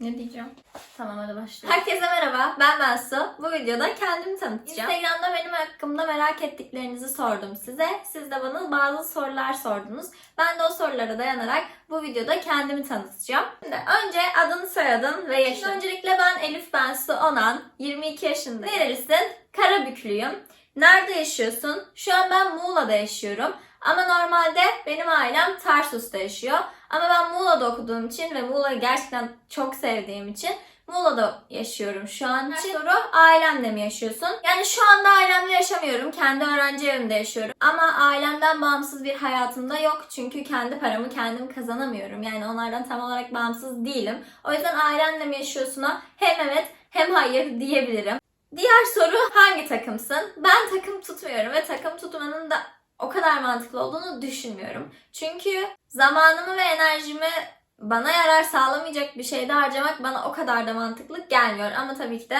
Ne diyeceğim? Tamam hadi başlayalım. Herkese merhaba, ben Bensu. Bu videoda kendimi tanıtacağım. Instagram'da benim hakkımda merak ettiklerinizi sordum size. Siz de bana bazı sorular sordunuz. Ben de o sorulara dayanarak bu videoda kendimi tanıtacağım. Şimdi önce adını soyadın ve yaşın. Öncelikle ben Elif Bensu Onan, 22 yaşındayım. Nerelisin? Karabüklüyüm. Nerede yaşıyorsun? Şu an ben Muğla'da yaşıyorum. Ama normalde benim ailem Tarsus'ta yaşıyor. Ama ben Muğla'da okuduğum için ve Muğla'yı gerçekten çok sevdiğim için Muğla'da yaşıyorum şu an için. Soru ailemle mi yaşıyorsun? Yani şu anda ailemle yaşamıyorum. Kendi öğrenci evimde yaşıyorum. Ama ailemden bağımsız bir hayatım da yok. Çünkü kendi paramı kendim kazanamıyorum. Yani onlardan tam olarak bağımsız değilim. O yüzden ailemle mi yaşıyorsun'a hem evet hem hayır diyebilirim. Diğer soru hangi takımsın? Ben takım tutmuyorum ve takım tutmanın da o kadar mantıklı olduğunu düşünmüyorum. Çünkü zamanımı ve enerjimi bana yarar sağlamayacak bir şeyde harcamak bana o kadar da mantıklı gelmiyor. Ama tabii ki de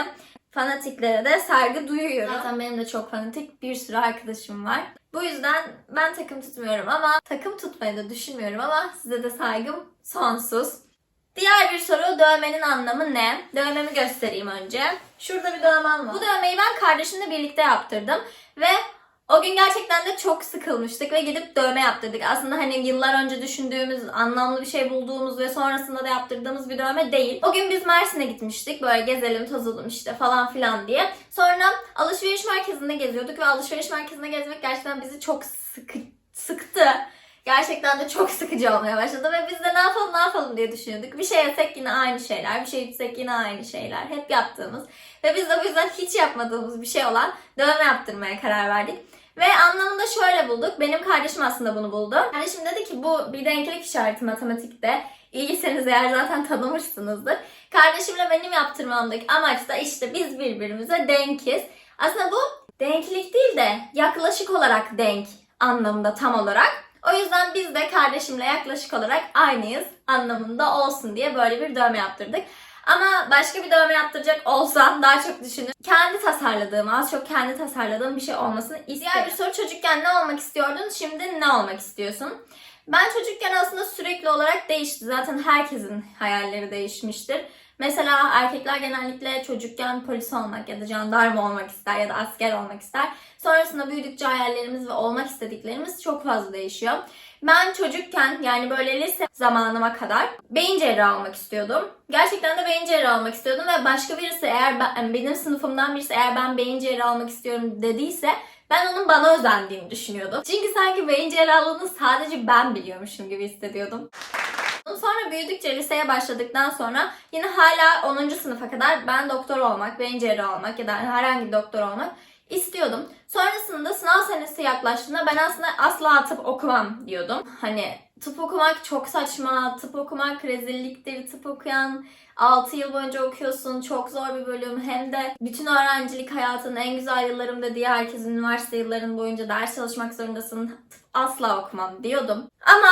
fanatiklere de saygı duyuyorum. Zaten benim de çok fanatik bir sürü arkadaşım var. Bu yüzden ben takım tutmuyorum ama takım tutmayı da düşünmüyorum ama size de saygım sonsuz. Diğer bir soru dövmenin anlamı ne? Dövmemi göstereyim önce. Şurada bir dövmem var. Bu dövmeyi ben kardeşimle birlikte yaptırdım ve o gün gerçekten de çok sıkılmıştık ve gidip dövme yaptırdık. Aslında hani yıllar önce düşündüğümüz, anlamlı bir şey bulduğumuz ve sonrasında da yaptırdığımız bir dövme değil. O gün biz Mersin'e gitmiştik. Böyle gezelim, tozalım işte falan filan diye. Sonra alışveriş merkezinde geziyorduk ve alışveriş merkezinde gezmek gerçekten bizi çok sıkı, sıktı. Gerçekten de çok sıkıcı olmaya başladı ve biz de ne yapalım ne yapalım diye düşünüyorduk. Bir şey yesek yine aynı şeyler, bir şey içsek yine aynı şeyler. Hep yaptığımız ve biz de bu yüzden hiç yapmadığımız bir şey olan dövme yaptırmaya karar verdik. Ve anlamında şöyle bulduk. Benim kardeşim aslında bunu buldu. Kardeşim dedi ki bu bir denklik işareti matematikte. İlgiseniz eğer zaten tanımışsınızdır. Kardeşimle benim yaptırmamdaki amaç da işte biz birbirimize denkiz. Aslında bu denklik değil de yaklaşık olarak denk anlamında tam olarak. O yüzden biz de kardeşimle yaklaşık olarak aynıyız anlamında olsun diye böyle bir dövme yaptırdık. Ama başka bir dövme yaptıracak olsam daha çok düşünür. Kendi tasarladığım, az çok kendi tasarladığım bir şey olmasını isterim. Diğer bir soru çocukken ne olmak istiyordun, şimdi ne olmak istiyorsun? Ben çocukken aslında sürekli olarak değişti. Zaten herkesin hayalleri değişmiştir. Mesela erkekler genellikle çocukken polis olmak ya da jandarma olmak ister ya da asker olmak ister. Sonrasında büyüdükçe hayallerimiz ve olmak istediklerimiz çok fazla değişiyor. Ben çocukken yani böyle lise zamanıma kadar beyin cerrahı olmak istiyordum. Gerçekten de beyin cerrahı olmak istiyordum ve başka birisi eğer ben, benim sınıfımdan birisi eğer ben beyin cerrahı olmak istiyorum dediyse ben onun bana özendiğini düşünüyordum. Çünkü sanki beyin cerrahlığını sadece ben biliyormuşum gibi hissediyordum. Sonra büyüdükçe liseye başladıktan sonra yine hala 10. sınıfa kadar ben doktor olmak, beyin cerrahı olmak ya da herhangi bir doktor olmak istiyordum. Sonrasında sınav senesi yaklaştığında ben aslında asla tıp okumam diyordum. Hani tıp okumak çok saçma, tıp okumak rezilliktir, tıp okuyan 6 yıl boyunca okuyorsun, çok zor bir bölüm. Hem de bütün öğrencilik hayatının en güzel yıllarında diye herkesin üniversite yılların boyunca ders çalışmak zorundasın. Tıp asla okumam diyordum. Ama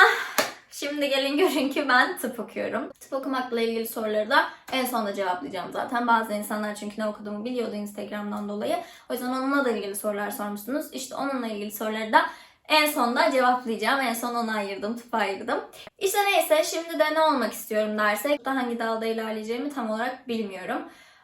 Şimdi gelin görün ki ben tıp okuyorum. Tıp okumakla ilgili soruları da en sonunda cevaplayacağım zaten. Bazı insanlar çünkü ne okuduğumu biliyordu Instagram'dan dolayı. O yüzden onunla da ilgili sorular sormuşsunuz. İşte onunla ilgili soruları da en sonunda cevaplayacağım. En son ona ayırdım, tıpa ayırdım. İşte neyse şimdi de ne olmak istiyorum dersek da hangi dalda ilerleyeceğimi tam olarak bilmiyorum.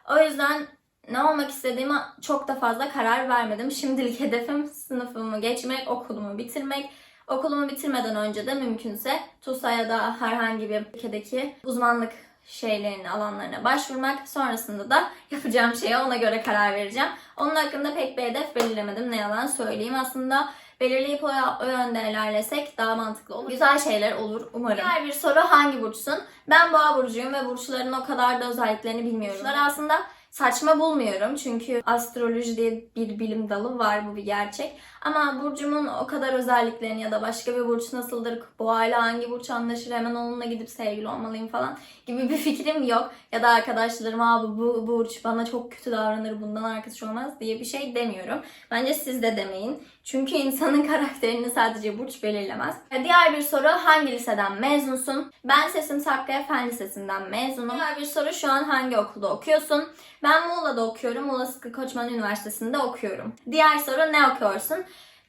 O yüzden ne olmak istediğime çok da fazla karar vermedim. Şimdilik hedefim sınıfımı geçmek, okulumu bitirmek. Okulumu bitirmeden önce de mümkünse TUS'a ya da herhangi bir ülkedeki uzmanlık şeylerin alanlarına başvurmak. Sonrasında da yapacağım şeye ona göre karar vereceğim. Onun hakkında pek bir hedef belirlemedim. Ne yalan söyleyeyim. Aslında belirleyip o, o yönde ilerlesek daha mantıklı olur. Güzel şeyler olur umarım. Diğer bir soru hangi burçsun? Ben boğa burcuyum ve burçların o kadar da özelliklerini bilmiyorum. Burçlar aslında saçma bulmuyorum çünkü astroloji diye bir bilim dalı var bu bir gerçek. Ama burcumun o kadar özelliklerini ya da başka bir burç nasıldır, bu aile hangi burç anlaşır hemen onunla gidip sevgili olmalıyım falan gibi bir fikrim yok. Ya da arkadaşlarım abi bu burç bana çok kötü davranır bundan arkadaş olmaz diye bir şey demiyorum. Bence siz de demeyin. Çünkü insanın karakterini sadece burç belirlemez. Diğer bir soru hangi liseden mezunsun? Ben Sesim Sakkaya Fen Lisesi'nden mezunum. Diğer bir soru şu an hangi okulda okuyorsun? Ben Muğla'da okuyorum. Muğla Sıtkı Koçman Üniversitesi'nde okuyorum. Diğer soru ne okuyorsun?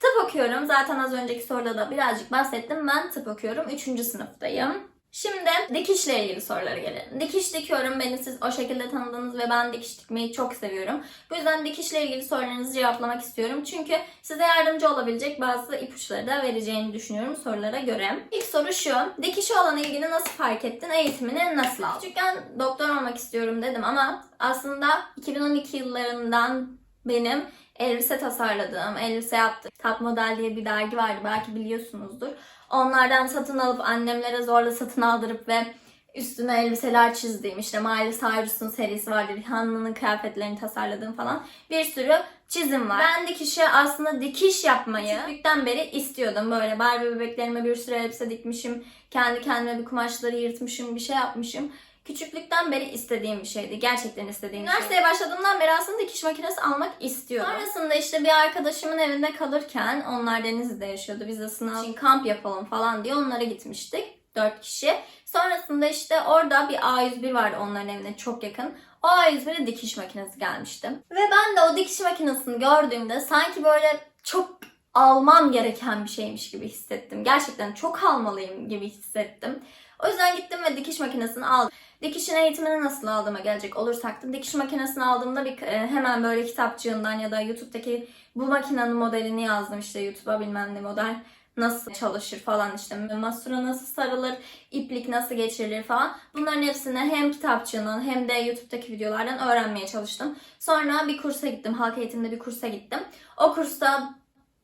Tıp okuyorum. Zaten az önceki soruda da birazcık bahsettim. Ben tıp okuyorum. Üçüncü sınıftayım. Şimdi dikişle ilgili sorulara gelelim. Dikiş dikiyorum. Beni siz o şekilde tanıdınız ve ben dikiş dikmeyi çok seviyorum. Bu yüzden dikişle ilgili sorularınızı cevaplamak istiyorum. Çünkü size yardımcı olabilecek bazı ipuçları da vereceğini düşünüyorum sorulara göre. İlk soru şu. Dikişe olan ilgini nasıl fark ettin? Eğitimini nasıl aldın? Küçükken doktor olmak istiyorum dedim ama aslında 2012 yıllarından benim elbise tasarladığım, elbise yaptığım Top Model diye bir dergi vardı belki biliyorsunuzdur. Onlardan satın alıp annemlere zorla satın aldırıp ve üstüne elbiseler çizdiğim işte Miley Cyrus'un serisi vardı. Rihanna'nın kıyafetlerini tasarladığım falan bir sürü çizim var. Ben dikişe aslında dikiş yapmayı küçüklükten beri istiyordum. Böyle Barbie bebeklerime bir sürü elbise dikmişim. Kendi kendime bir kumaşları yırtmışım, bir şey yapmışım. Küçüklükten beri istediğim bir şeydi. Gerçekten istediğim. Üniversiteye başladığımdan beri aslında dikiş makinesi almak istiyordum. Sonrasında işte bir arkadaşımın evinde kalırken onlar Denizli'de yaşıyordu. Biz de sınav için kamp yapalım falan diye onlara gitmiştik. Dört kişi. Sonrasında işte orada bir A101 vardı onların evine çok yakın. O A101'e dikiş makinesi gelmişti. Ve ben de o dikiş makinesini gördüğümde sanki böyle çok almam gereken bir şeymiş gibi hissettim. Gerçekten çok almalıyım gibi hissettim. O yüzden gittim ve dikiş makinesini aldım. Dikişin eğitimini nasıl aldığıma gelecek olursak da dikiş makinesini aldığımda bir e, hemen böyle kitapçığından ya da YouTube'daki bu makinenin modelini yazdım işte YouTube'a bilmem ne model nasıl çalışır falan işte masura nasıl sarılır, iplik nasıl geçirilir falan. Bunların hepsini hem kitapçığından hem de YouTube'daki videolardan öğrenmeye çalıştım. Sonra bir kursa gittim. Halk eğitimde bir kursa gittim. O kursta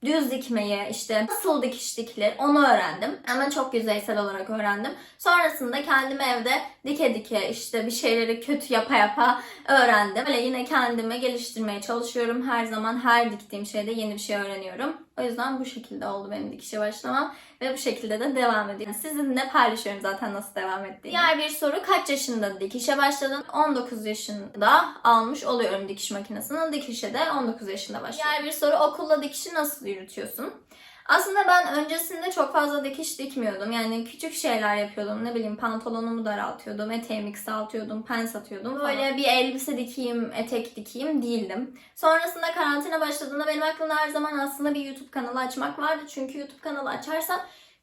düz dikmeyi, işte nasıl dikiş dikilir onu öğrendim. Ama çok yüzeysel olarak öğrendim. Sonrasında kendimi evde dike dike işte bir şeyleri kötü yapa yapa öğrendim. Böyle yine kendimi geliştirmeye çalışıyorum. Her zaman her diktiğim şeyde yeni bir şey öğreniyorum. O yüzden bu şekilde oldu benim dikişe başlamam. Ve bu şekilde de devam ediyorum. Sizinle paylaşıyorum zaten nasıl devam ettiğimi. Diğer bir soru kaç yaşında dikişe başladın? 19 yaşında almış oluyorum dikiş makinesini. Dikişe de 19 yaşında başladım. Diğer bir soru okulla dikişi nasıl yürütüyorsun? Aslında ben öncesinde çok fazla dikiş dikmiyordum. Yani küçük şeyler yapıyordum. Ne bileyim pantolonumu daraltıyordum, eteğimi kısaltıyordum, pens atıyordum. Böyle bir elbise dikeyim, etek dikeyim değildim. Sonrasında karantina başladığında benim aklımda her zaman aslında bir YouTube kanalı açmak vardı. Çünkü YouTube kanalı açarsam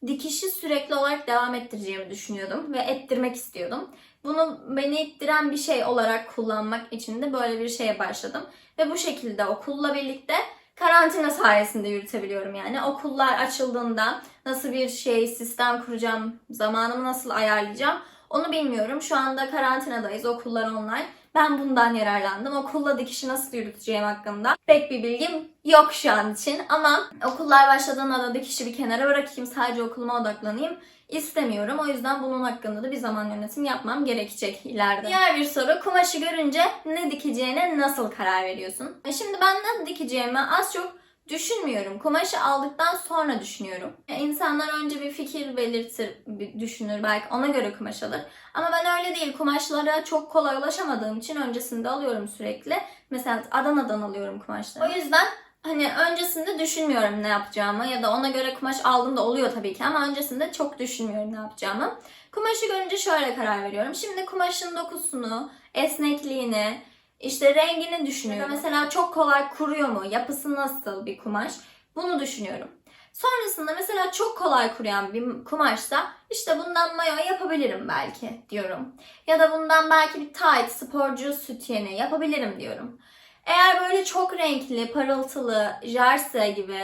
dikişi sürekli olarak devam ettireceğimi düşünüyordum ve ettirmek istiyordum. Bunu beni ittiren bir şey olarak kullanmak için de böyle bir şeye başladım. Ve bu şekilde okulla birlikte karantina sayesinde yürütebiliyorum yani. Okullar açıldığında nasıl bir şey, sistem kuracağım, zamanımı nasıl ayarlayacağım onu bilmiyorum. Şu anda karantinadayız, okullar online. Ben bundan yararlandım. Okulla dikişi nasıl yürüteceğim hakkında pek bir bilgim yok şu an için. Ama okullar başladığında da dikişi bir kenara bırakayım, sadece okuluma odaklanayım istemiyorum. O yüzden bunun hakkında da bir zaman yönetim yapmam gerekecek ileride. Diğer bir soru kumaşı görünce ne dikeceğine nasıl karar veriyorsun? E Şimdi ben ne dikeceğimi az çok düşünmüyorum. Kumaşı aldıktan sonra düşünüyorum. E, İnsanlar önce bir fikir belirtir, bir düşünür belki ona göre kumaş alır. Ama ben öyle değil. Kumaşlara çok kolay ulaşamadığım için öncesinde alıyorum sürekli. Mesela Adana'dan alıyorum kumaşları. O yüzden Hani öncesinde düşünmüyorum ne yapacağımı ya da ona göre kumaş aldım da oluyor tabii ki ama öncesinde çok düşünmüyorum ne yapacağımı. Kumaşı görünce şöyle karar veriyorum. Şimdi kumaşın dokusunu, esnekliğini, işte rengini düşünüyorum. Mesela çok kolay kuruyor mu? Yapısı nasıl bir kumaş? Bunu düşünüyorum. Sonrasında mesela çok kolay kuruyan bir kumaşsa işte bundan mayo yapabilirim belki diyorum. Ya da bundan belki bir tight, sporcu sütyeni yapabilirim diyorum. Eğer böyle çok renkli, parıltılı, jarse gibi,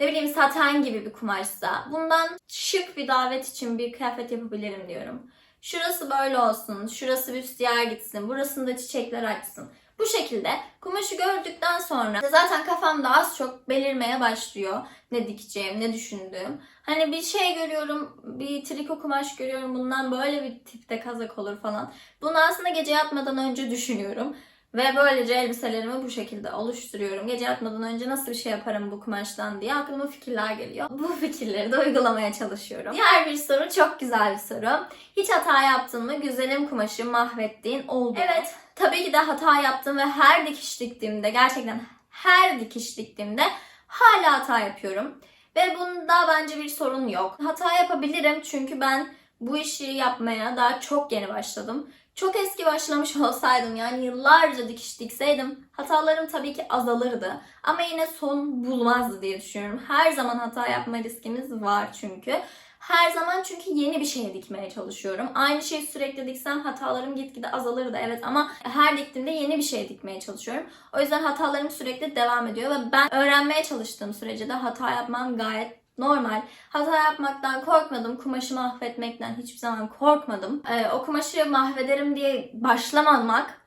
ne bileyim saten gibi bir kumaşsa bundan şık bir davet için bir kıyafet yapabilirim diyorum. Şurası böyle olsun, şurası büstiyer gitsin, burasında çiçekler açsın. Bu şekilde kumaşı gördükten sonra zaten kafamda az çok belirmeye başlıyor ne dikeceğim, ne düşündüğüm. Hani bir şey görüyorum, bir triko kumaş görüyorum, bundan böyle bir tipte kazak olur falan. Bunu aslında gece yatmadan önce düşünüyorum. Ve böylece elbiselerimi bu şekilde oluşturuyorum. Gece yatmadan önce nasıl bir şey yaparım bu kumaştan diye aklıma fikirler geliyor. Bu fikirleri de uygulamaya çalışıyorum. Diğer bir soru çok güzel bir soru. Hiç hata yaptın mı? Güzelim kumaşı mahvettiğin oldu? Evet. Tabii ki de hata yaptım ve her dikiş diktiğimde gerçekten her dikiş diktiğimde hala hata yapıyorum. Ve bunda bence bir sorun yok. Hata yapabilirim çünkü ben bu işi yapmaya daha çok yeni başladım. Çok eski başlamış olsaydım yani yıllarca dikiş dikseydim hatalarım tabii ki azalırdı. Ama yine son bulmazdı diye düşünüyorum. Her zaman hata yapma riskimiz var çünkü. Her zaman çünkü yeni bir şey dikmeye çalışıyorum. Aynı şeyi sürekli diksem hatalarım gitgide azalırdı evet ama her diktiğimde yeni bir şey dikmeye çalışıyorum. O yüzden hatalarım sürekli devam ediyor ve ben öğrenmeye çalıştığım sürece de hata yapmam gayet normal. Hata yapmaktan korkmadım. Kumaşı mahvetmekten hiçbir zaman korkmadım. Ee, o kumaşı mahvederim diye başlamamak,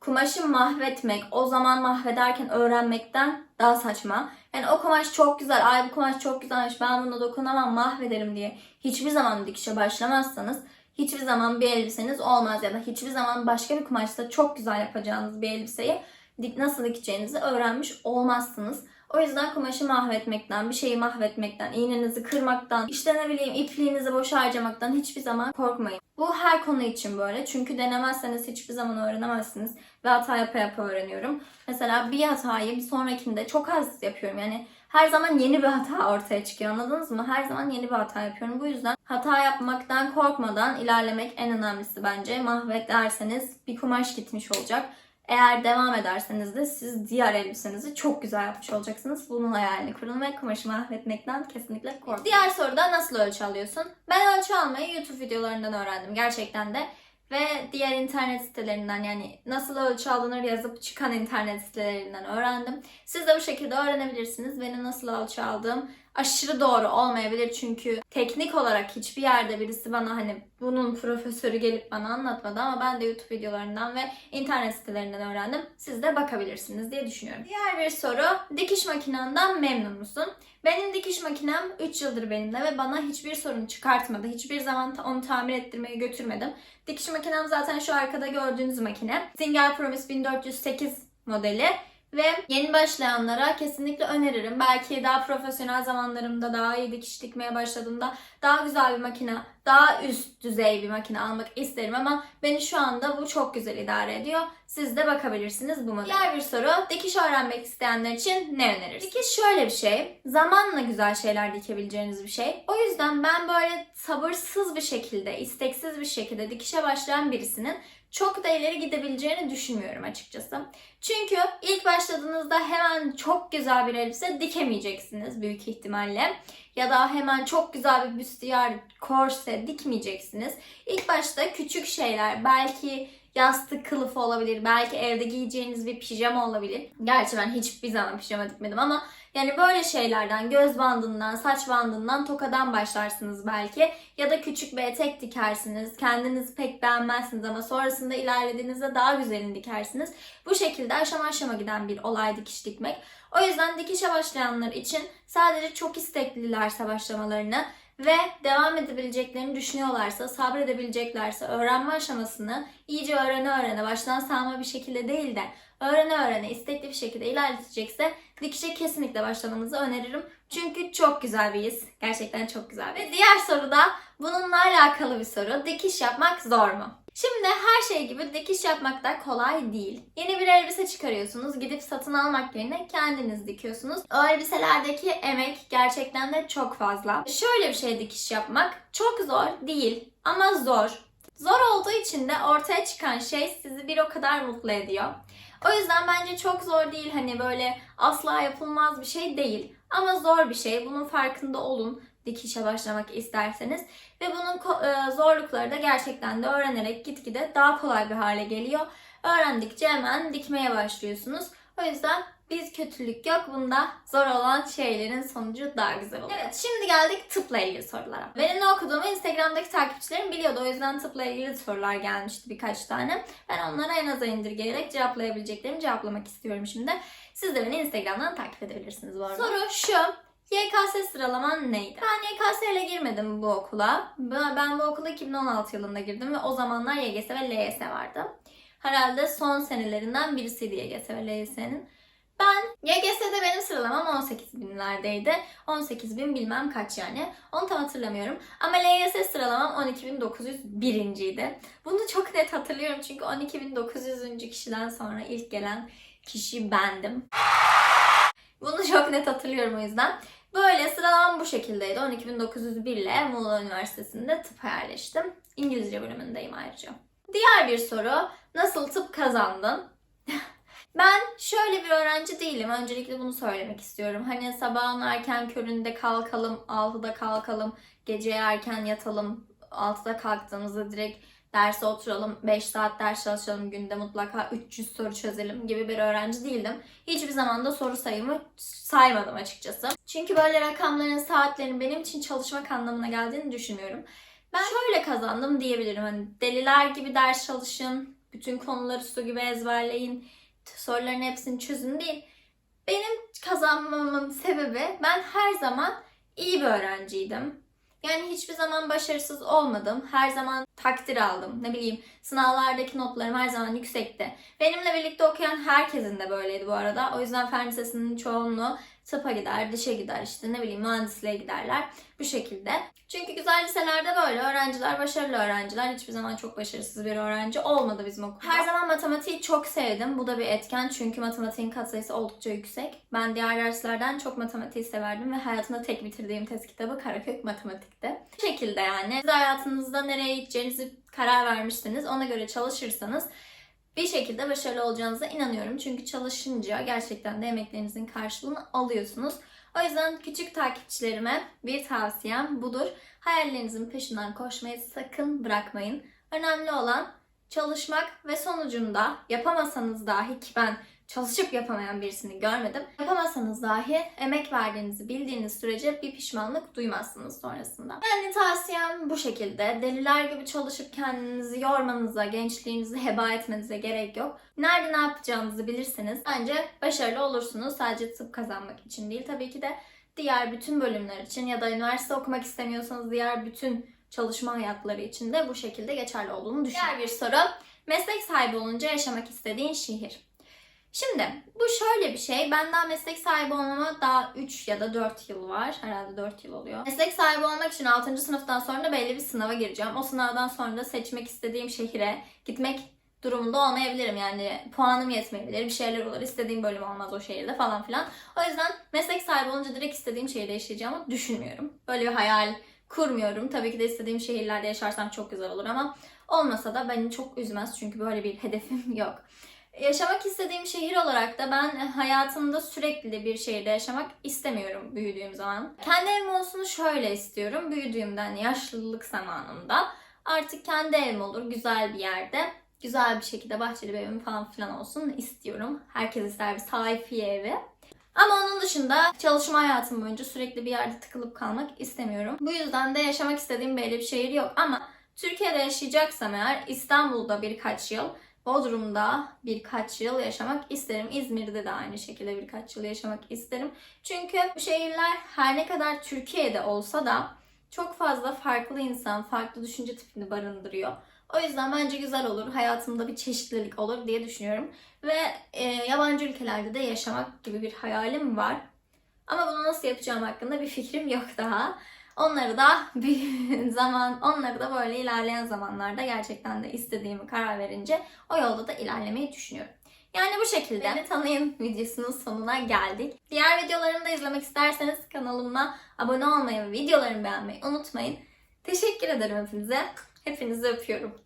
kumaşı mahvetmek, o zaman mahvederken öğrenmekten daha saçma. Yani o kumaş çok güzel, ay bu kumaş çok güzelmiş, ben buna dokunamam, mahvederim diye hiçbir zaman dikişe başlamazsanız hiçbir zaman bir elbiseniz olmaz ya da hiçbir zaman başka bir kumaşta çok güzel yapacağınız bir elbiseyi nasıl dikeceğinizi öğrenmiş olmazsınız. O yüzden kumaşı mahvetmekten, bir şeyi mahvetmekten, iğnenizi kırmaktan, işte ne bileyim ipliğinizi boş harcamaktan hiçbir zaman korkmayın. Bu her konu için böyle. Çünkü denemezseniz hiçbir zaman öğrenemezsiniz. Ve hata yapa yapa öğreniyorum. Mesela bir hatayı bir sonrakinde çok az yapıyorum. Yani her zaman yeni bir hata ortaya çıkıyor anladınız mı? Her zaman yeni bir hata yapıyorum. Bu yüzden hata yapmaktan korkmadan ilerlemek en önemlisi bence. Mahvet derseniz bir kumaş gitmiş olacak. Eğer devam ederseniz de siz diğer elbisenizi çok güzel yapmış olacaksınız. Bunun hayalini kurun ve kumaşı mahvetmekten kesinlikle korkmayın. Diğer soruda nasıl ölçü alıyorsun? Ben ölçü almayı YouTube videolarından öğrendim gerçekten de. Ve diğer internet sitelerinden yani nasıl ölçü alınır yazıp çıkan internet sitelerinden öğrendim. Siz de bu şekilde öğrenebilirsiniz. Benim nasıl ölçü aldığım aşırı doğru olmayabilir çünkü teknik olarak hiçbir yerde birisi bana hani bunun profesörü gelip bana anlatmadı ama ben de YouTube videolarından ve internet sitelerinden öğrendim. Siz de bakabilirsiniz diye düşünüyorum. Diğer bir soru dikiş makinenden memnun musun? Benim dikiş makinem 3 yıldır benimle ve bana hiçbir sorun çıkartmadı. Hiçbir zaman onu tamir ettirmeye götürmedim. Dikiş makinem zaten şu arkada gördüğünüz makine. Singer Promise 1408 modeli. Ve yeni başlayanlara kesinlikle öneririm. Belki daha profesyonel zamanlarımda daha iyi dikiş dikmeye başladığımda daha güzel bir makine, daha üst düzey bir makine almak isterim ama beni şu anda bu çok güzel idare ediyor. Siz de bakabilirsiniz bu modele. Diğer bir soru, dikiş öğrenmek isteyenler için ne önerirsin? Dikiş şöyle bir şey, zamanla güzel şeyler dikebileceğiniz bir şey. O yüzden ben böyle sabırsız bir şekilde, isteksiz bir şekilde dikişe başlayan birisinin çok da ileri gidebileceğini düşünmüyorum açıkçası. Çünkü ilk başladığınızda hemen çok güzel bir elbise dikemeyeceksiniz büyük ihtimalle. Ya da hemen çok güzel bir büstiyer, korse dikmeyeceksiniz. İlk başta küçük şeyler, belki yastık kılıfı olabilir, belki evde giyeceğiniz bir pijama olabilir. Gerçi ben hiçbir zaman pijama dikmedim ama yani böyle şeylerden, göz bandından, saç bandından, tokadan başlarsınız belki. Ya da küçük bir etek dikersiniz. Kendiniz pek beğenmezsiniz ama sonrasında ilerlediğinizde daha güzelini dikersiniz. Bu şekilde aşama aşama giden bir olay dikiş dikmek. O yüzden dikişe başlayanlar için sadece çok isteklilerse başlamalarını ve devam edebileceklerini düşünüyorlarsa, sabredebileceklerse öğrenme aşamasını iyice öğrene öğrene, baştan sağma bir şekilde değil de öğrene öğrene, istekli bir şekilde ilerletecekse dikişe kesinlikle başlamanızı öneririm. Çünkü çok güzel bir his. Gerçekten çok güzel. Ve diğer soru da bununla alakalı bir soru. Dikiş yapmak zor mu? Şimdi her şey gibi dikiş yapmak da kolay değil. Yeni bir elbise çıkarıyorsunuz. Gidip satın almak yerine kendiniz dikiyorsunuz. O elbiselerdeki emek gerçekten de çok fazla. Şöyle bir şey dikiş yapmak çok zor değil ama zor. Zor olduğu için de ortaya çıkan şey sizi bir o kadar mutlu ediyor. O yüzden bence çok zor değil. Hani böyle asla yapılmaz bir şey değil. Ama zor bir şey. Bunun farkında olun dikişe başlamak isterseniz. Ve bunun e, zorlukları da gerçekten de öğrenerek gitgide daha kolay bir hale geliyor. Öğrendikçe hemen dikmeye başlıyorsunuz. O yüzden biz kötülük yok. Bunda zor olan şeylerin sonucu daha güzel oluyor. Evet şimdi geldik tıpla ilgili sorulara. Benim ne okuduğumu Instagram'daki takipçilerim biliyordu. O yüzden tıpla ilgili sorular gelmişti birkaç tane. Ben onlara en aza indirgeyerek cevaplayabileceklerimi cevaplamak istiyorum şimdi. Siz de beni Instagram'dan takip edebilirsiniz bu arada. Soru şu. YKS sıralaman neydi? Ben YKS ile girmedim bu okula. Ben bu okula 2016 yılında girdim ve o zamanlar YGS ve LYS vardı. Herhalde son senelerinden birisiydi YGS ve LYS'nin. Ben YGS'de benim sıralamam 18 binlerdeydi. 18 bin bilmem kaç yani. Onu tam hatırlamıyorum. Ama LYS sıralamam 12.901. idi. Bunu çok net hatırlıyorum çünkü 12.900. kişiden sonra ilk gelen kişi bendim. Bunu çok net hatırlıyorum o yüzden. Böyle sıralamam bu şekildeydi. 12.901 ile Muğla Üniversitesi'nde tıpa yerleştim. İngilizce bölümündeyim ayrıca. Diğer bir soru. Nasıl tıp kazandın? Ben şöyle bir öğrenci değilim. Öncelikle bunu söylemek istiyorum. Hani sabahın erken köründe kalkalım, 6'da kalkalım, gece erken yatalım, 6'da kalktığımızda direkt derse oturalım, 5 saat ders çalışalım, günde mutlaka 300 soru çözelim gibi bir öğrenci değildim. Hiçbir zaman da soru sayımı saymadım açıkçası. Çünkü böyle rakamların, saatlerin benim için çalışmak anlamına geldiğini düşünmüyorum. Ben şöyle kazandım diyebilirim. Hani deliler gibi ders çalışın, bütün konuları su gibi ezberleyin, soruların hepsini çözün değil. Benim kazanmamın sebebi ben her zaman iyi bir öğrenciydim. Yani hiçbir zaman başarısız olmadım. Her zaman takdir aldım. Ne bileyim sınavlardaki notlarım her zaman yüksekti. Benimle birlikte okuyan herkesin de böyleydi bu arada. O yüzden fen lisesinin çoğunluğu tıpa gider, dişe gider işte ne bileyim mühendisliğe giderler. Bu şekilde. Çünkü güzel liselerde böyle öğrenciler, başarılı öğrenciler. Hiçbir zaman çok başarısız bir öğrenci olmadı bizim okulda. Her zaman matematiği çok sevdim. Bu da bir etken çünkü matematiğin katsayısı oldukça yüksek. Ben diğer derslerden çok matematiği severdim ve hayatımda tek bitirdiğim test kitabı Karakök Matematik'ti. Bu şekilde yani. Siz hayatınızda nereye gideceğinizi karar vermişsiniz. Ona göre çalışırsanız bir şekilde başarılı olacağınıza inanıyorum. Çünkü çalışınca gerçekten de emeklerinizin karşılığını alıyorsunuz. O yüzden küçük takipçilerime bir tavsiyem budur. Hayallerinizin peşinden koşmayı sakın bırakmayın. Önemli olan çalışmak ve sonucunda yapamasanız dahi ki ben çalışıp yapamayan birisini görmedim. Yapamasanız dahi emek verdiğinizi bildiğiniz sürece bir pişmanlık duymazsınız sonrasında. Yani tavsiyem bu şekilde. Deliler gibi çalışıp kendinizi yormanıza, gençliğinizi heba etmenize gerek yok. Nerede ne yapacağınızı bilirseniz bence başarılı olursunuz. Sadece tıp kazanmak için değil tabii ki de diğer bütün bölümler için ya da üniversite okumak istemiyorsanız diğer bütün çalışma hayatları için de bu şekilde geçerli olduğunu düşünüyorum. Diğer bir soru. Meslek sahibi olunca yaşamak istediğin şehir. Şimdi bu şöyle bir şey. Ben daha meslek sahibi olmama daha 3 ya da 4 yıl var. Herhalde 4 yıl oluyor. Meslek sahibi olmak için 6. sınıftan sonra da belli bir sınava gireceğim. O sınavdan sonra da seçmek istediğim şehire gitmek durumunda olmayabilirim. Yani puanım yetmeyebilir, bir şeyler olur, istediğim bölüm olmaz o şehirde falan filan. O yüzden meslek sahibi olunca direkt istediğim şehirde yaşayacağımı düşünmüyorum. Böyle bir hayal kurmuyorum. Tabii ki de istediğim şehirlerde yaşarsam çok güzel olur ama olmasa da beni çok üzmez çünkü böyle bir hedefim yok. Yaşamak istediğim şehir olarak da ben hayatımda sürekli bir şehirde yaşamak istemiyorum büyüdüğüm zaman. Kendi evim olsun şöyle istiyorum. Büyüdüğümden yaşlılık zamanımda artık kendi evim olur güzel bir yerde. Güzel bir şekilde bahçeli bir evim falan filan olsun istiyorum. Herkes ister bir sayfiye evi. Ama onun dışında çalışma hayatım boyunca sürekli bir yerde tıkılıp kalmak istemiyorum. Bu yüzden de yaşamak istediğim belli bir şehir yok. Ama Türkiye'de yaşayacaksam eğer İstanbul'da birkaç yıl, Bodrum'da birkaç yıl yaşamak isterim. İzmir'de de aynı şekilde birkaç yıl yaşamak isterim. Çünkü bu şehirler her ne kadar Türkiye'de olsa da çok fazla farklı insan, farklı düşünce tipini barındırıyor. O yüzden bence güzel olur. Hayatımda bir çeşitlilik olur diye düşünüyorum. Ve e, yabancı ülkelerde de yaşamak gibi bir hayalim var. Ama bunu nasıl yapacağım hakkında bir fikrim yok daha. Onları da bir zaman, onları da böyle ilerleyen zamanlarda gerçekten de istediğimi karar verince o yolda da ilerlemeyi düşünüyorum. Yani bu şekilde beni tanıyın videosunun sonuna geldik. Diğer videolarımı da izlemek isterseniz kanalıma abone olmayı ve videolarımı beğenmeyi unutmayın. Teşekkür ederim hepinize. Hepinizi öpüyorum.